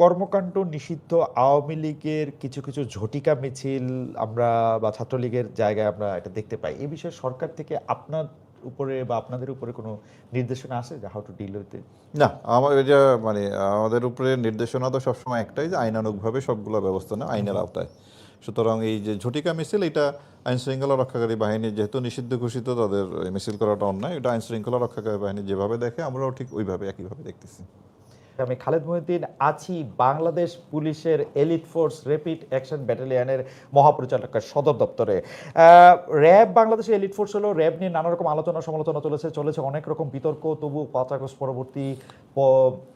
কর্মকাণ্ড নিষিদ্ধ আওয়ামী লীগের কিছু কিছু ঝটিকা মিছিল আমরা বা ছাত্রলীগের জায়গায় আমরা এটা দেখতে পাই। এই বিষয়ে সরকার থেকে আপনার উপরে বা আপনাদের উপরে কোনো নির্দেশনা আছে যে হাউ টু ডিল উইথ না আমার এটা মানে আমাদের উপরে নির্দেশনা তো সবসময় একটাই যে আইনানুগভাবে সবগুলো ব্যবস্থা নেওয়া আইনের আওতায়। সুতরাং এই যে ঝটিকা মিছিল এটা আইন শৃঙ্খলা রক্ষাকারী বাহিনী যেহেতু নিষিদ্ধ ঘোষিত তাদের মিছিল করাটা অন্যায়। এটা আইন শৃঙ্খলা রক্ষাকারী বাহিনী যেভাবে দেখে আমরাও ঠিক ওইভাবে একইভাবে দেখতেছি। আমি খালেদ মহিউদ্দিন, আছি বাংলাদেশ পুলিশের এলিট ফোর্স র্যাপিড অ্যাকশন ব্যাটালিয়ানের মহাপরিচালকের সদর দপ্তরে। র্যাব বাংলাদেশের এলিট ফোর্স হলো, র্যাব নিয়ে নানা রকম আলোচনা সমালোচনা চলেছে চলেছে অনেক রকম বিতর্ক তবু পাঁচ আগস্ট পরবর্তী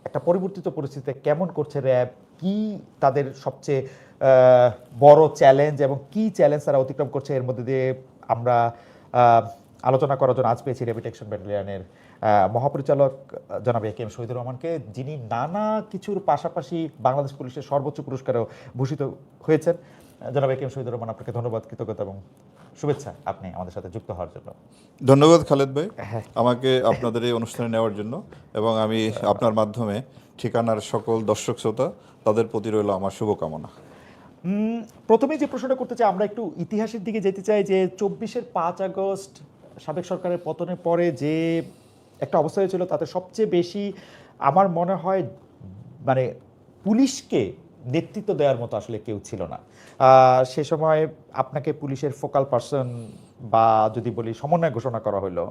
একটা পরিবর্তিত পরিস্থিতিতে কেমন করছে র্যাব, কি তাদের সবচেয়ে বড় চ্যালেঞ্জ এবং কি চ্যালেঞ্জ তারা অতিক্রম করছে, এর মধ্যে দিয়ে আমরা আলোচনা করার জন্য আজ পেয়েছি র্যাপিড অ্যাকশন ব্যাটালিয়নের মহাপরিচালক জনাব এ কে এম শহীদুর রহমানকে যিনি নানা কিছুর পাশাপাশি বাংলাদেশ পুলিশের সর্বোচ্চ পুরস্কারেও ভূষিত হয়েছেন। জনাব A K M Shahidur Rahman আপনাকে ধন্যবাদ কৃতজ্ঞতা এবং শুভেচ্ছা আপনি আমাদের সাথে যুক্ত হওয়ার জন্য। ধন্যবাদ খালেদ ভাই। হ্যাঁ। আমাকে আপনাদের এই অনুষ্ঠানে নেওয়ার জন্য এবং আমি আপনার মাধ্যমে ঠিকানার সকল দর্শক শ্রোতা তাদের প্রতি রইল আমার শুভকামনা। প্রথমে যে প্রশ্নটা করতে চাই আমরা একটু ইতিহাসের দিকে যেতে চাই যে চব্বিশের পাঁচ আগস্ট সাবেক সরকারের পতনের পরে যে একটা অবস্থা হয়েছিল তাতে সবচেয়ে বেশি আমার মনে হয় মানে পুলিশকে নেতৃত্ব দেওয়ার মতো আসলে কেউ ছিল না। সে সময় আপনাকে পুলিশের ফোকাল পার্সন বা যদি বলি সমন্বয় ঘোষণা করা হলো,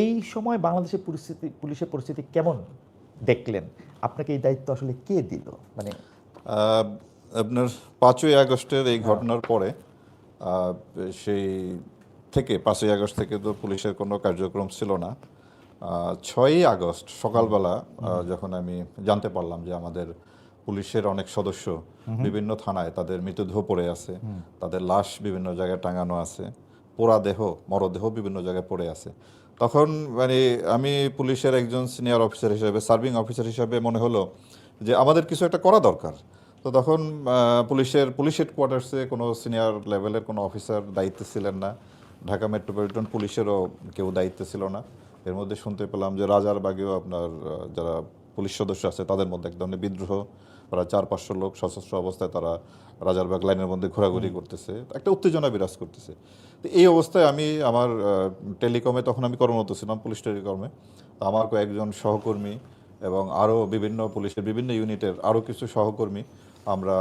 এই সময় বাংলাদেশের পরিস্থিতি, পুলিশের পরিস্থিতি কেমন দেখলেন? আপনাকে এই দায়িত্ব আসলে কে দিল? মানে আপনার পাঁচই আগস্টের এই ঘটনার পরে সেই থেকে, পাঁচই আগস্ট থেকে তো পুলিশের কোনো কার্যক্রম ছিল না। ছয়ই আগস্ট সকালবেলা যখন আমি জানতে পারলাম যে আমাদের পুলিশের অনেক সদস্য বিভিন্ন থানায় তাদের মৃতদেহ পড়ে আছে তাদের লাশ বিভিন্ন জায়গায় টাঙানো আছে পোড়া দেহ মরদেহ বিভিন্ন জায়গায় পড়ে আছে। তখন মানে আমি পুলিশের একজন সিনিয়র অফিসার হিসেবে সার্ভিং অফিসার হিসেবে মনে হলো যে আমাদের কিছু একটা করা দরকার। তো তখন পুলিশের পুলিশ হেডকোয়ার্টার্সে কোনো সিনিয়র লেভেলের কোনো অফিসার দায়িত্বে ছিলেন না। ঢাকা মেট্রোপলিটন পুলিশেরও কেউ দায়িত্বে ছিল না। এর মধ্যে শুনতে পেলাম যে রাজারবাগেও আপনার যারা পুলিশ সদস্য আছে তাদের মধ্যে এক ধরনের বিদ্রোহ। প্রায় চার পাঁচশো লোক সশস্ত্র অবস্থায় তারা রাজারবাগ লাইনের মধ্যে ঘোরাঘুরি করতেছে। একটা উত্তেজনা বিরাজ করতেছে। তো এই অবস্থায় আমি আমার টেলিকমে তখন আমি কর্মরত ছিলাম পুলিশ টেলিকমে। তো আমার কয়েকজন সহকর্মী এবং আরও বিভিন্ন পুলিশের বিভিন্ন ইউনিটের আরও কিছু সহকর্মী আমরা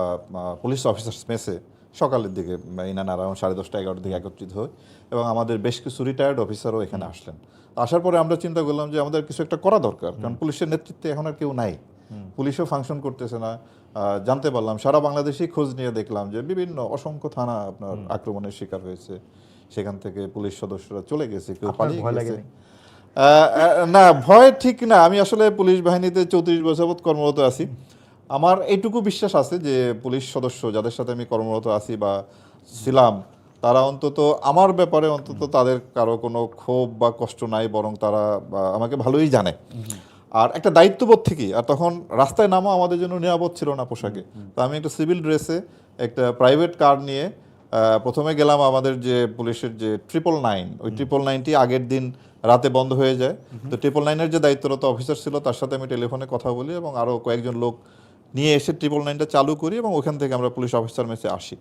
পুলিশ অফিসার্স মেসে সকালের দিকে ইনান আরাউন্ড সাড়ে দশটা এগারোটার দিকে একত্রিত হই এবং আমাদের বেশ কিছু রিটায়ার্ড অফিসারও এখানে আসলেন। আসার পরে আমরা চিন্তা করলাম যে আমাদের কিছু একটা করা দরকার কারণ পুলিশের নেতৃত্বে এখন আর কেউ নাই। পুলিশও ফাংশন করতেছে না। জানতে পারলাম সারা বাংলাদেশেই খোঁজ নিয়ে দেখলাম যে বিভিন্ন অসংখ্য থানা আপনার আক্রমণের শিকার হয়েছে। সেখান থেকে পুলিশ সদস্যরা চলে গেছে কেউ পালিয়ে গেছে। না ভয় ঠিক না। আমি আসলে পুলিশ বাহিনীতে চৌত্রিশ বছর কর্মরত আছি। আমার এইটুকু বিশ্বাস আছে যে পুলিশ সদস্য যাদের সাথে আমি কর্মরত আছি বা ছিলাম তারা অন্তত আমার ব্যাপারে অন্তত তাদের কারও কোনো ক্ষোভ বা কষ্ট নাই বরং তারা বা, আমাকে ভালোই জানে। আর একটা দায়িত্ববোধ থেকে আর তখন রাস্তায় নামা আমাদের জন্য নিরাপদ ছিল না পোশাকে। তো আমি একটা সিভিল ড্রেসে একটা প্রাইভেট কার নিয়ে প্রথমে গেলাম আমাদের যে পুলিশের যে ট্রিপল নাইন ওই ট্রিপল নাইনটি আগের দিন রাতে বন্ধ হয়ে যায়। তো ট্রিপল নাইনের যে দায়িত্বরত অফিসার ছিল তার সাথে আমি টেলিফোনে কথা বলি এবং আরও কয়েকজন লোক নিয়ে এসে ট্রিপল নাইনটা চালু করি এবং ওখান থেকে আমরা পুলিশ অফিসার মেসে আসি।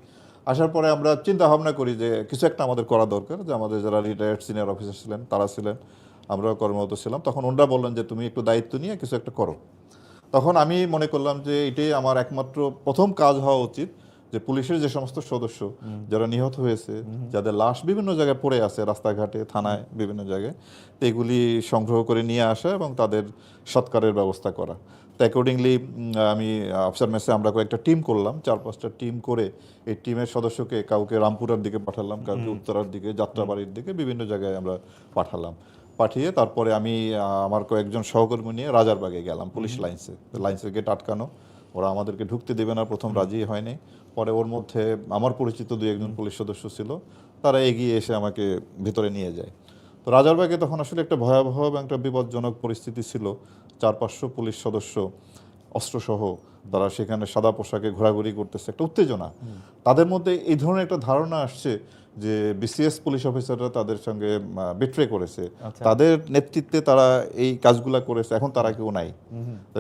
আসার পরে আমরা চিন্তা ভাবনা করি যে কিছু একটা আমাদের করা দরকার যে আমাদের যারা রিটায়ার্ড সিনিয়র অফিসার ছিলেন তারা ছিলেন আমরাও কর্মরত ছিলাম। তখন ওনারা বললেন যে তুমি একটু দায়িত্ব নিয়ে কিছু একটা করো। তখন আমি মনে করলাম যে এটাই আমার একমাত্র প্রথম কাজ হওয়া উচিত যে পুলিশের যে সমস্ত সদস্য যারা নিহত হয়েছে যাদের লাশ বিভিন্ন জায়গায় পড়ে আছে রাস্তাঘাটে থানায় বিভিন্ন জায়গায় তো এগুলি সংগ্রহ করে নিয়ে আসা এবং তাদের সৎকারের ব্যবস্থা করা। তো অ্যাকর্ডিংলি আমি অফিসার মেসে আমরা কয়েকটা টিম করলাম। চার পাঁচটা টিম করে এই টিমের সদস্যকে কাউকে রামপুরার দিকে পাঠালাম কাউকে উত্তরার দিকে যাত্রাবাড়ির দিকে বিভিন্ন জায়গায় আমরা পাঠালাম। পাঠিয়ে তারপরে আমি আমার কয়েকজন সহকর্মী নিয়ে রাজারবাগে গেলাম পুলিশ লাইন্সে। লাইন্সের গেট আটকানো। ওরা আমাদেরকে ঢুকতে দেবে না প্রথম রাজি হয়নি। পরে ওর মধ্যে আমার পরিচিত দু একজন পুলিশ সদস্য ছিল। তারা এগিয়ে এসে আমাকে ভিতরে নিয়ে যায়। তো রাজারবাগে তখন আসলে একটা ভয়াবহ এবং একটা বিপজ্জনক পরিস্থিতি ছিল। চার পাঁচশো পুলিশ সদস্য অস্ত্রসহ তারা সেখানে সাদা পোশাকে ঘোরাঘুরি করতেছে একটা উত্তেজনা। তাদের মধ্যে এই ধরনের একটা ধারণা আসছে যে বিসিএস পুলিশ অফিসাররা তাদের সঙ্গে বিট্রে করেছে। আচ্ছা। তাদের নেতৃত্বে তারা এই কাজগুলা করেছে এখন তারা কেউ নাই।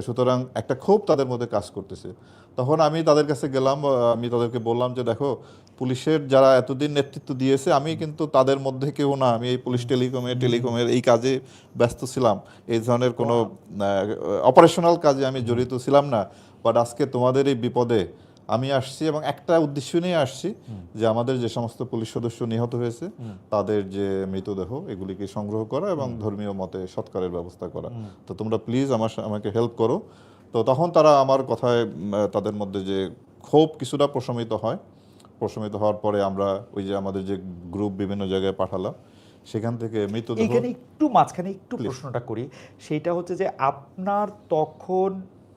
সুতরাং একটা ক্ষোভ তাদের মধ্যে কাজ করতেছে। তখন আমি তাদের কাছে গেলাম আমি তাদেরকে বললাম যে দেখো পুলিশের যারা এতদিন নেতৃত্ব দিয়েছে আমি কিন্তু তাদের মধ্যে কেউ না। আমি এই পুলিশ টেলিকমে টেলিকমের এই কাজে ব্যস্ত ছিলাম। এই ধরনের কোনো অপারেশনাল কাজে আমি জড়িত ছিলাম না। বাট আজকে তোমাদের এই বিপদে আমি আসছি এবং একটা উদ্দেশ্য নিয়ে আসছি যে আমাদের যে সমস্ত পুলিশ সদস্য নিহত হয়েছে তাদের যে মৃতদেহ এগুলিকে সংগ্রহ করা এবং ধর্মীয় মতে সৎকারের ব্যবস্থা করা। তো তোমরা প্লিজ আমার আমাকে হেল্প করো। তো তখন তারা আমার কথায় তাদের মধ্যে যে ক্ষোভ কিছুটা প্রশমিত হয়। প্রশমিত হওয়ার পরে আমরা ওই যে আমাদের যে গ্রুপ বিভিন্ন জায়গায় পাঠালাম সেখান থেকে মৃতদেহ এইখানে একটু মাঝখানে একটু প্রশ্নটা করি। সেইটা হচ্ছে যে আপনার তখন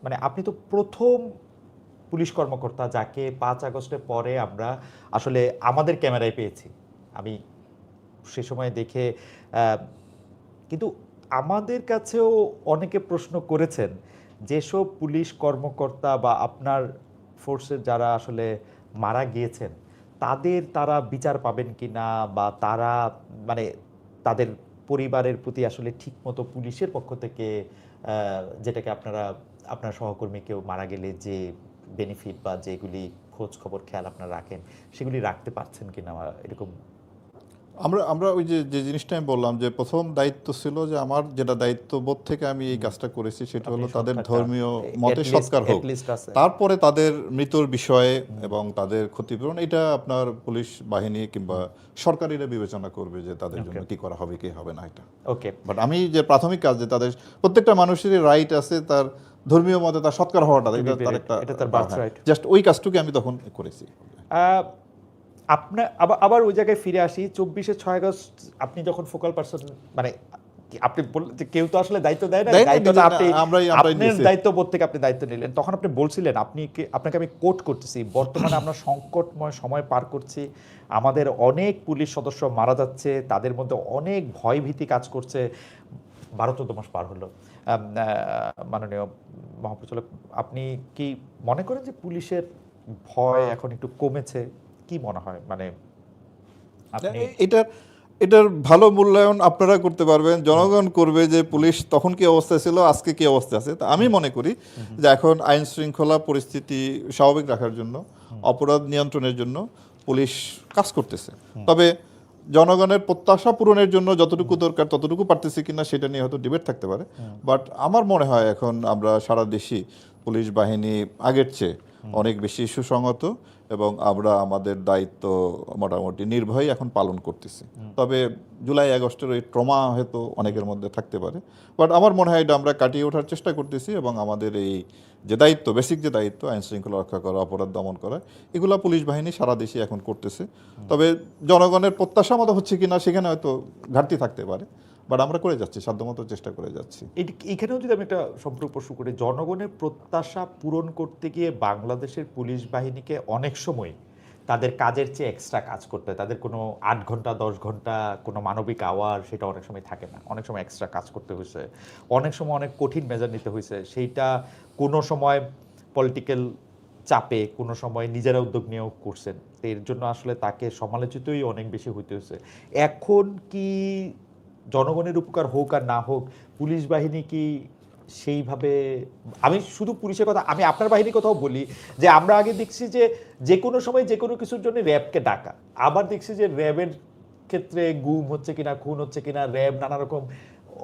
মানে আপনি তো প্রথম পুলিশ কর্মকর্তা যাকে পাঁচ আগস্টের পরে আমরা আসলে আমাদের ক্যামেরায় পেয়েছি। আমি সে সময় দেখে কিন্তু আমাদের কাছেও অনেকে প্রশ্ন করেছেন যেসব পুলিশ কর্মকর্তা বা আপনার ফোর্সের যারা আসলে মারা গিয়েছেন, তাদের তারা বিচার পাবেন কি না বা তারা মানে তাদের পরিবারের প্রতি আসলে ঠিকমতো পুলিশের পক্ষ থেকে যেটাকে আপনারা, আপনার সহকর্মী কেউ মারা গেলে যে বেনিফিট বা যেগুলি খোঁজ খবর খেয়াল আপনারা রাখেন সেগুলি রাখতে পারছেন কিনা এরকম? আমরা আমরা ওই যে যে জিনিসটা আমি বললাম যে প্রথম দায়িত্ব ছিল যে আমার যেটা দায়িত্ব বোধ থেকে আমি এই কাজটা করেছি সেটা হলো তাদের ধর্মীয় মতে সৎকার হোক। তারপরে তাদের মৃত্যুর বিষয়ে এবং তাদের ক্ষতিপূরণ এটা আপনার পুলিশ বাহিনী কিংবা সরকারিরা বিবেচনা করবে যে তাদের জন্য কি করা হবে কি হবে না এটা। ওকে বাট আমি যে প্রাথমিক কাজ যে তাদের প্রত্যেকটা মানুষেরই রাইট আছে তার ধর্মীয় মতে তার সৎকার হওয়াটা এটা তার একটা এটা তার birthright। জাস্ট ওই কাজটুকু আমি তখন করেছি। আপনার আবার আবার ওই জায়গায় ফিরে আসি চব্বিশে ছয় আগস্ট আপনি যখন ফোকাল পার্সন মানে আপনি বললেন যে কেউ তো আসলে দায়িত্ব দেয় না দেয় দায়িত্বটা আপনি আপনার থেকে আপনি দায়িত্ব নিলেন। তখন আপনি বলছিলেন আপনি আপনাকে আমি কোট করতেছি বর্তমানে আমরা সংকটময় সময় পার করছি আমাদের অনেক পুলিশ সদস্য মারা যাচ্ছে তাদের মধ্যে অনেক ভয় ভীতি কাজ করছে বারো চোদ্দ মাস পার হলো। মাননীয় মহাপ্রচালক আপনি কি মনে করেন যে পুলিশের ভয় এখন একটু কমেছে? কি মনে হয়? মানে আপনি এ- এটার এটার ভালো মূল্যায়ন আপনারা করতে পারবেন। জনগণ করবে যে পুলিশ তখন কি অবস্থায় ছিল আজকে কি অবস্থা আছে। তা আমি মনে করি যে এখন আইন শৃঙ্খলা পরিস্থিতি স্বাভাবিক রাখার জন্য অপরাধ নিয়ন্ত্রণের জন্য পুলিশ কাজ করতেছে। তবে জনগণের প্রত্যাশা পূরণের জন্য যতটুকু দরকার ততটুকু পারতেছি কিনা সেটা নিয়ে হয়তো ডিবেট থাকতে পারে। বাট আমার মনে হয় এখন আমরা সারা দেশি পুলিশ বাহিনী আগের চেয়ে অনেক বেশি সুসংহত এবং আমরা আমাদের দায়িত্ব মোটামুটি নির্ভয় এখন পালন করতেছি। তবে জুলাই আগস্টের ওই ট্রমা হয়তো অনেকের মধ্যে থাকতে পারে। বাট আমার মনে হয় এটা আমরা কাটিয়ে ওঠার চেষ্টা করতেছি এবং আমাদের এই যে দায়িত্ব বেসিক যে দায়িত্ব আইন শৃঙ্খলা রক্ষা করা অপরাধ দমন করা এগুলা পুলিশ বাহিনী সারা দেশে এখন করতেছে। তবে জনগণের প্রত্যাশা মতো হচ্ছে কিনা সেখানে হয়তো ঘাটতি থাকতে পারে। বাট আমরা করে যাচ্ছি, সাধ্যমতো চেষ্টা করে যাচ্ছি। এখানেও যদি আমি একটা সম্পর্ক প্রশ্ন করি, জনগণের প্রত্যাশা পূরণ করতে গিয়ে বাংলাদেশের পুলিশ বাহিনীকে অনেক সময় তাদের কাজের চেয়ে এক্সট্রা কাজ করতে হয়। তাদের কোনো আট ঘণ্টা, দশ ঘণ্টা কোনো মানবিক আওয়ার সেটা অনেক সময় থাকে না। অনেক সময় এক্সট্রা কাজ করতে হয়েছে। অনেক সময় অনেক কঠিন মেজার নিতে হয়েছে। সেইটা কোনো সময় পলিটিক্যাল চাপে, কোনো সময় নিজেরা উদ্যোগ নিয়েও করছেন। এর জন্য আসলে তাকে সমালোচিতই অনেক বেশি হইতে হয়েছে। এখন কি জনগণের উপকার হোক আর না হোক, পুলিশ বাহিনী কি সেইভাবে, আমি শুধু পুলিশের কথা, আমি আপনার বাহিনীর কথাও বলি যে আমরা আগে দেখছি যে যে কোনো সময় যে কোনো কিছুর জন্য র্যাবকে ডাকা। আবার দেখছি যে র্যাবের ক্ষেত্রে গুম হচ্ছে কিনা, খুন হচ্ছে কিনা, র্যাব নানা রকম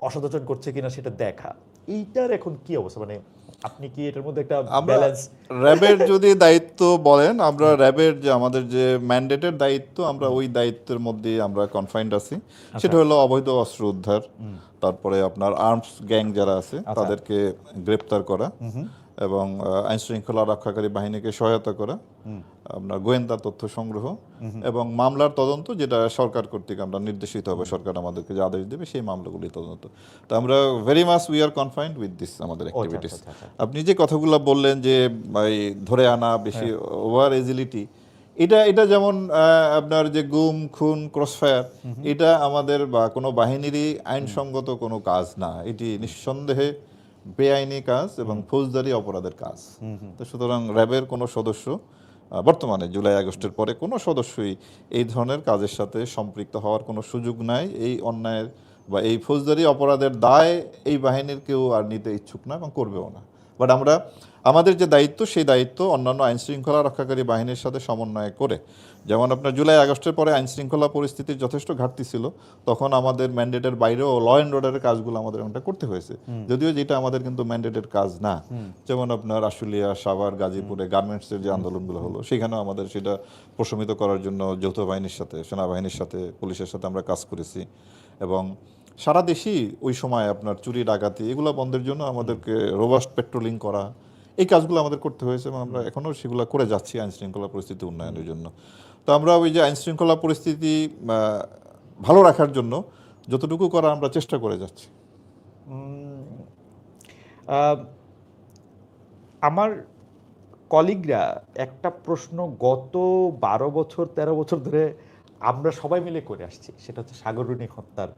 অসদাচরণ করছে কিনা সেটা দেখা। এইটার এখন কি অবস্থা? মানে আপনি কি এটার মধ্যে একটা ব্যালেন্স র্যাবের যদি দায়িত্ব বলেন আমরা র্যাবের যে আমাদের যে ম্যান্ডেটের দায়িত্ব আমরা ওই দায়িত্বের মধ্যে আমরা কনফাইন্ড আছি। সেটা হলো অবৈধ অস্ত্র উদ্ধার তারপরে আপনার আর্মস গ্যাং যারা আছে তাদেরকে গ্রেপ্তার করা। এবং আইন শৃঙ্খলা রক্ষাকারী বাহিনীকে সহায়তা করা আপনার গোয়েন্দা তথ্য সংগ্রহ এবং মামলার তদন্ত যেটা সরকার কর্তৃক আমরা নির্দেশিত হবে সরকার আমাদেরকে যে আদেশ দেবে সেই মামলাগুলি তদন্ত। তো আমরা very much we are confined with this আমাদের অ্যাক্টিভিটিস আচ্ছা, আচ্ছা, আপনি যে কথাগুলো বললেন যে ধরে আনা বেশি ওভার এজিলিটি এটা এটা যেমন আপনার যে গুম খুন ক্রসফায়ার এটা আমাদের বা কোনো বাহিনীরই আইনসঙ্গত কোনো কাজ না। এটি নিঃসন্দেহে বেআইনি কাজ এবং ফৌজদারি অপরাধের কাজ। তো সুতরাং র্যাবের কোনো সদস্য বর্তমানে জুলাই আগস্টের পরে কোনো সদস্যই এই ধরনের কাজের সাথে সম্পৃক্ত হওয়ার কোনো সুযোগ নাই। এই অন্যায়ের বা এই ফৌজদারি অপরাধের দায় এই বাহিনীর কেউ আর নিতে ইচ্ছুক না এবং করবেও না। বাট আমরা আমাদের যে দায়িত্ব সেই দায়িত্ব অন্যান্য আইন শৃঙ্খলা রক্ষাকারী বাহিনীর সাথে সমন্বয় করে। যেমন আপনার জুলাই আগস্টের পরে আইন শৃঙ্খলা পরিস্থিতির যথেষ্ট ঘাটতি ছিল তখন আমাদের ম্যান্ডেটের বাইরেও ল অ্যান্ড অর্ডারের কাজগুলো আমাদের এমনটা করতে হয়েছে। যদিও যেটা আমাদের কিন্তু ম্যান্ডেটের কাজ না। যেমন আপনার আশুলিয়া সাভার গাজীপুরে গার্মেন্টসের যে আন্দোলনগুলো হলো সেখানেও আমাদের সেটা প্রশমিত করার জন্য যৌথ বাহিনীর সাথে সেনাবাহিনীর সাথে পুলিশের সাথে আমরা কাজ করেছি। এবং সারা দেশেই ওই সময় আপনার চুরি ডাকাতি এগুলো বন্ধের জন্য আমাদেরকে রোবাস্ট পেট্রোলিং করা এই কাজগুলো আমাদের করতে হয়েছে এবং আমরা এখনও সেগুলো করে যাচ্ছি আইন শৃঙ্খলা পরিস্থিতি উন্নয়নের জন্য। তো আমরা ওই যে আইন শৃঙ্খলা পরিস্থিতি ভালো রাখার জন্য যতটুকু করা আমরা চেষ্টা করে যাচ্ছি। আমার কলিগরা একটা প্রশ্ন গত বারো বছর তেরো বছর ধরে আমরা সবাই মিলে করে আসছি সেটা হচ্ছে সাগররুনি হত্যার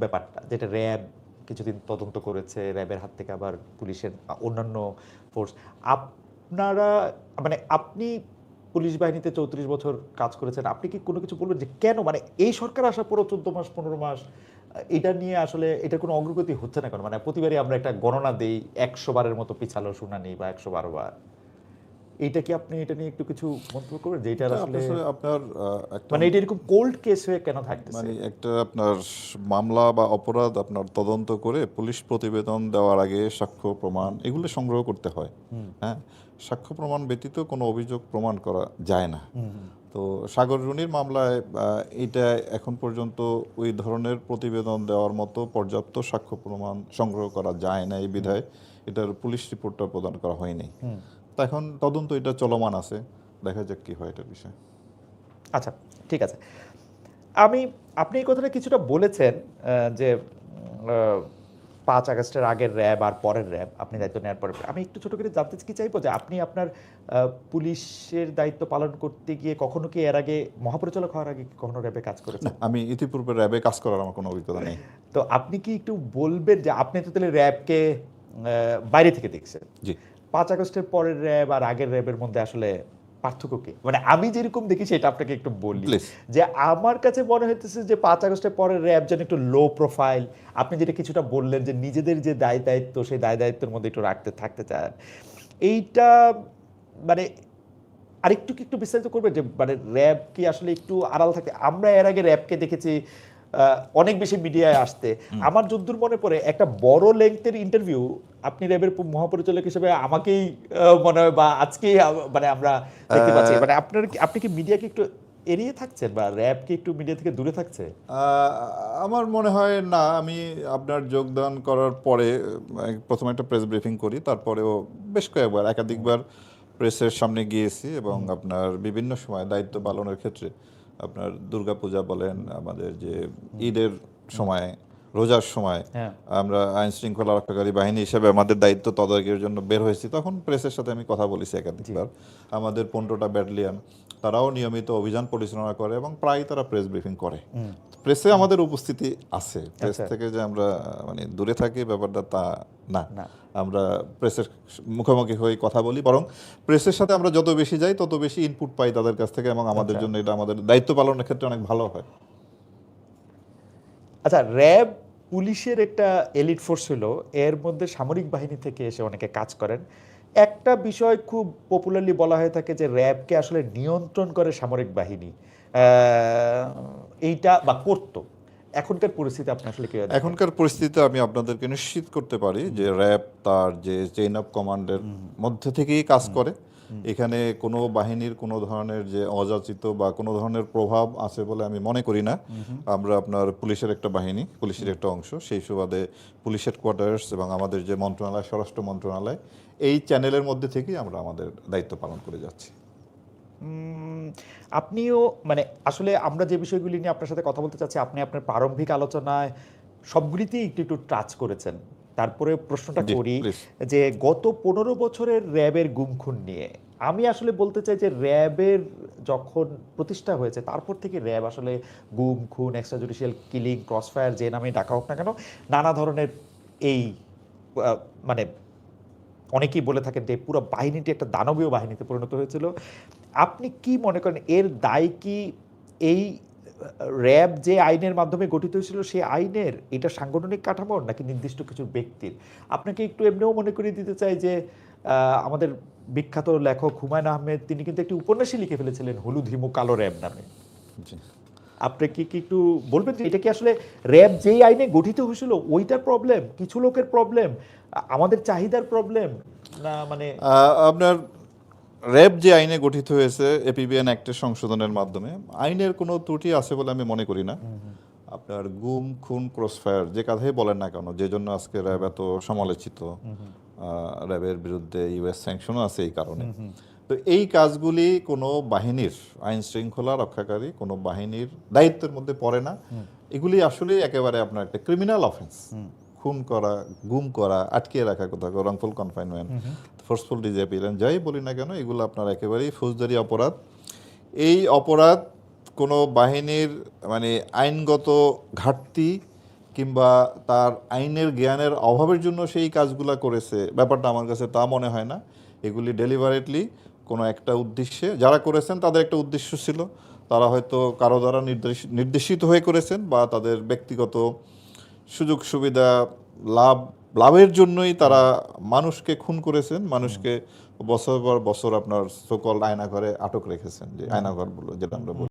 ব্যাপারটা যেটা র্যাব কিছুদিন তদন্ত করেছে র্যাবের হাত থেকে আবার পুলিশের অন্যান্য ফোর্স আপনারা মানে আপনি পুলিশ বাহিনীতে চৌত্রিশ বছর কাজ করেছেন, আপনি কি কোনো কিছু বলবেন যে কেন? মানে এই সরকার আসার পরও চোদ্দ মাস, পনেরো মাস এটা নিয়ে আসলে এটা কোনো অগ্রগতি হচ্ছে না কেন? মানে প্রতিবারই আমরা একটা গণনা দেই, একশো বারের মতো পিছালো শুনানি বা একশো বারো বার। এইটা কি আপনি এটা নিয়ে একটু কিছু মন্তব্য করবেন? যে এটা আসলে আসলে আপনার একটা মানে এটা এরকম কোল্ড কেস হয়ে কেন থাকতেছে? মানে একটা আপনার মামলা বা অপরাধ আপনার তদন্ত করে পুলিশ প্রতিবেদন দেওয়ার আগে সাক্ষ্য প্রমাণ এগুলো সংগ্রহ করতে হয়। হ্যাঁ? সাক্ষ্য প্রমাণ ব্যতীত কোনো অভিযোগ প্রমাণ করা যায় না। তো সাগর রুনির মামলায় এটা এখন পর্যন্ত ওই ধরনের প্রতিবেদন দেওয়ার মতো পর্যাপ্ত সাক্ষ্য প্রমাণ সংগ্রহ করা যায় না এই বিধায়। এটার পুলিশ রিপোর্টটা প্রদান করা হয়নি। তা এখন তদন্ত এটা চলমান আছে। দেখা যাক কি হয় এটার বিষয়ে। আচ্ছা ঠিক আছে। আমি আপনি এই কথাটা কিছুটা বলেছেন যে পাঁচ আগস্টের আগের র্যাব আর পরের র্যাব আপনি দায়িত্ব নেওয়ার পরে। আমি একটু ছোটো করে জানতে কি চাইব যে আপনি আপনার পুলিশের দায়িত্ব পালন করতে গিয়ে কখনো কি এর আগে মহাপরিচালক হওয়ার আগে কখনো র্যাবে কাজ করেছেন? আমি ইতিপূর্বে র্যাবে কাজ করার আমার কোনো অভিজ্ঞতা নেই। তো আপনি কি একটু বলবেন যে আপনি তো তাহলে র্যাবকে বাইরে থেকে দেখছেন? জি। পাঁচ আগস্টের পরের র্যাব আর আগের র্যাবের মধ্যে আসলে পার্থক্য কি? মানে আমি যেরকম দেখি সেটা আপনাকে একটু বলি যে আমার কাছে মনে হইতেছে যে পাঁচ আগস্টের পরের র্যাব যেন একটু লো প্রোফাইল আপনি যেটা কিছুটা বললেন যে নিজেদের যে দায় দায়িত্ব সেই দায় দায়িত্বের মধ্যে একটু রাখতে থাকতে চান। এইটা মানে আরেকটু কি একটু বিস্তারিত করবে যে মানে র্যাব কি আসলে একটু আড়াল থাকে? আমরা এর আগে র্যাবকে দেখেছি অনেক বেশি মিডিয়ায় আসতে। আমার যদ্দূর মনে পড়ে একটা বড় লেংথের ইন্টারভিউ আপনি র্যাবের মহাপরিচালক হিসেবে আমাকেই মনে হয় বা আজকেই মানে আমরা দেখতে পাচ্ছি। মানে আপনার আপনি কি মিডিয়াকে একটু এড়িয়ে থাকছেন বা র্যাব কি একটু মিডিয়া থেকে দূরে থাকছে? আমার মনে হয় না আমি আপনার যোগদান করার পরে প্রথমে একটা প্রেস ব্রিফিং করি তারপরেও বেশ কয়েকবার একাধিকবার প্রেসের সামনে গিয়েছি এবং আপনার বিভিন্ন সময় দায়িত্ব পালনের ক্ষেত্রে আপনার দুর্গাপূজা বলেন আমাদের যে ঈদের সময় রোজার সময় হ্যাঁ। আমরা আইন শৃঙ্খলা রক্ষাকারী বাহিনী হিসেবে আমাদের দায়িত্ব তদারকির জন্য বের হয়েছি তখন প্রেসের সাথে আমি কথা বলেছি একাধিকবার আমাদের পনেরোটা ব্যাটালিয়ান তারাও নিয়মিত অভিযান পরিচালনা করে এবং প্রায় তারা প্রেস ব্রিফিং করে প্রেসে আমাদের উপস্থিতি আছে প্রেস আচ্ছা। থেকে যে আমরা মানে দূরে থাকি ব্যাপারটা তা না। আমরা প্রেসের মুখোমুখি হয়ে কথা বলি বরং প্রেসের সাথে আমরা যত বেশি যাই তত বেশি ইনপুট পাই তাদের কাছ থেকে এবং আমাদের আচ্ছা। জন্য এটা আমাদের দায়িত্ব পালনের ক্ষেত্রে অনেক ভালো হয় আচ্ছা র্যাব পুলিশের একটা এলিট ফোর্স হলো এর মধ্যে সামরিক বাহিনী থেকে এসে অনেকে কাজ করেন। একটা বিষয় খুব পপুলারলি বলা হয়ে থাকে যে র্যাবকে আসলে নিয়ন্ত্রণ করে সামরিক বাহিনী। এইটা বা করতো। এখনকার পরিস্থিতি আপনি আসলে কি? এখনকার পরিস্থিতিতে আমি আপনাদেরকে নিশ্চিত করতে পারি যে র্যাব তার যে চেইন অফ কমান্ডের মধ্যে থেকেই কাজ করে। এখানে কোনো বাহিনীর কোনো ধরনের যে অযাচিত বা কোনো ধরনের প্রভাব আছে বলে আমি মনে করি না। আমরা আপনার পুলিশের একটা বাহিনী পুলিশের একটা অংশ। সেই সুবাদে পুলিশ হেডকোয়ার্টার্স এবং আমাদের যে মন্ত্রণালয় স্বরাষ্ট্র মন্ত্রণালয় এই চ্যানেলের মধ্যে থেকেই আমরা আমাদের দায়িত্ব পালন করে যাচ্ছি। আপনিও মানে আসলে আমরা যে বিষয়গুলি নিয়ে আপনার সাথে কথা বলতে চাচ্ছি আপনি আপনার প্রারম্ভিক আলোচনায় সবগুলিতেই একটু একটু টাচ করেছেন। তারপরে প্রশ্নটা করি যে গত পনেরো বছরের র্যাবের গুমখুন নিয়ে আমি আসলে বলতে চাই যে র্যাবের যখন প্রতিষ্ঠা হয়েছে তারপর থেকে র্যাব আসলে গুম খুন এক্সট্রা জুডিশিয়াল কিলিং ক্রসফায়ার যে নামে ডাকা হোক না কেন নানা ধরনের এই মানে অনেকেই বলে থাকেন যে পুরো বাহিনীটি একটা দানবীয় বাহিনীতে পরিণত হয়েছিল। আপনি কি মনে করেন এর দায় কি এই র্যাব যে আইনের মাধ্যমে গঠিত হয়েছিল সেই আইনের এটা সাংগঠনিক কাঠামোর নাকি নির্দিষ্ট কিছু ব্যক্তির আপনাকে একটু এমনিও মনে করিয়ে দিতে চাই যে আমাদের বিখ্যাত লেখক হুমায়ুন আহমেদ তিনি কিন্তু একটি উপন্যাসই লিখে ফেলেছিলেন হলুদ হিমু কালো র্যাব নামে। আপনি কি কি একটু বলবেন যে এটা কি আসলে র্যাব যেই আইনে গঠিত হয়েছিল ওইটার প্রবলেম কিছু লোকের প্রবলেম আমাদের চাহিদার প্রবলেম না মানে আপনার র্যাব যে আইনে গঠিত হয়েছে এপিবিএন অ্যাক্টের সংশোধনের মাধ্যমে আইনের কোনো ত্রুটি আছে বলে আমি মনে করি না। আপনার গুম খুন ক্রসফায়ার যে কথাই বলেন না কেন যে জন্য আজকে র্যাব এত সমালোচিত র্যাবের বিরুদ্ধে ইউএস স্যাংশনও আছে এই কারণে। তো এই কাজগুলি কোনো বাহিনীর আইন শৃঙ্খলা রক্ষাকারী কোনো বাহিনীর দায়িত্বের মধ্যে পড়ে না। এগুলি আসলে একেবারে আপনার একটা ক্রিমিনাল অফেন্স খুন করা গুম করা আটকে রাখা কোথাও রংফুল কনফাইনমেন্ট ফোর্সফুল ডিজেপিলেন যাই বলি না কেন এগুলো আপনার একেবারেই ফৌজদারি অপরাধ। এই অপরাধ কোনো বাহিনীর মানে আইনগত ঘাটতি কিংবা তার আইনের জ্ঞানের অভাবের জন্য সেই কাজগুলা করেছে ব্যাপারটা আমার কাছে তা মনে হয় না। এগুলি ডেলিভারেটলি কোনো একটা উদ্দেশ্যে যারা করেছেন তাদের একটা উদ্দেশ্য ছিল। তারা হয়তো কারও দ্বারা নির্দেশ নির্দেশিত হয়ে করেছেন বা তাদের ব্যক্তিগত সুযোগ, সুবিধা, লাভ, লাভের জন্যই তারা মানুষকে খুন করেছেন, মানুষকে বছর পর বছর আপনার সকল আয়নাঘরে আটক রেখেছেন, যে আয়নাঘর বলে, যেটা আমরা বলি।